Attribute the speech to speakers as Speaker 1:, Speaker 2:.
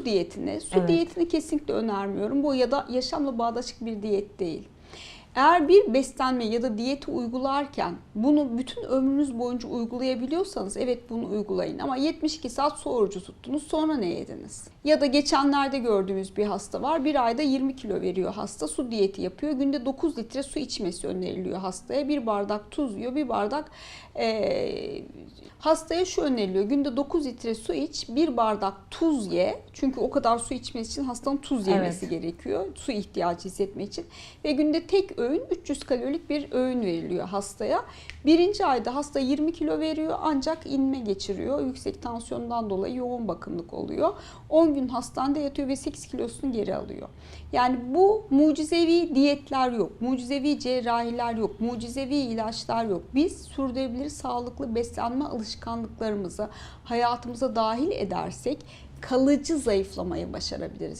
Speaker 1: su diyetini. Su
Speaker 2: Evet.
Speaker 1: diyetini kesinlikle önermiyorum. Bu ya da yaşamla bağdaşık bir diyet değil. Eğer bir beslenme ya da diyeti uygularken bunu bütün ömrünüz boyunca uygulayabiliyorsanız evet bunu uygulayın. Ama 72 saat su orucu tuttunuz sonra ne yediniz? Ya da geçenlerde gördüğümüz bir hasta var. Bir ayda 20 kilo veriyor hasta. Su diyeti yapıyor. Günde 9 litre su içmesi öneriliyor hastaya. Bir bardak tuz yiyor. Bir bardak eee, hastaya şu öneriliyor. Günde 9 litre su iç. Bir bardak tuz ye. Çünkü o kadar su içmesi için hastanın tuz yemesi
Speaker 2: Evet.
Speaker 1: gerekiyor. Su ihtiyacı hissetmek için. Ve günde tek öğün 300 kalorilik bir öğün veriliyor hastaya. Birinci ayda hasta 20 kilo veriyor ancak inme geçiriyor. Yüksek tansiyondan dolayı yoğun bakımlık oluyor. 10 gün hastanede yatıyor ve 8 kilosunu geri alıyor. Yani bu mucizevi diyetler yok. Mucizevi cerrahiler yok. Mucizevi ilaçlar yok. Biz sürdürülebilir sağlıklı beslenme alışkanlıklarımızı hayatımıza dahil edersek kalıcı zayıflamayı başarabiliriz.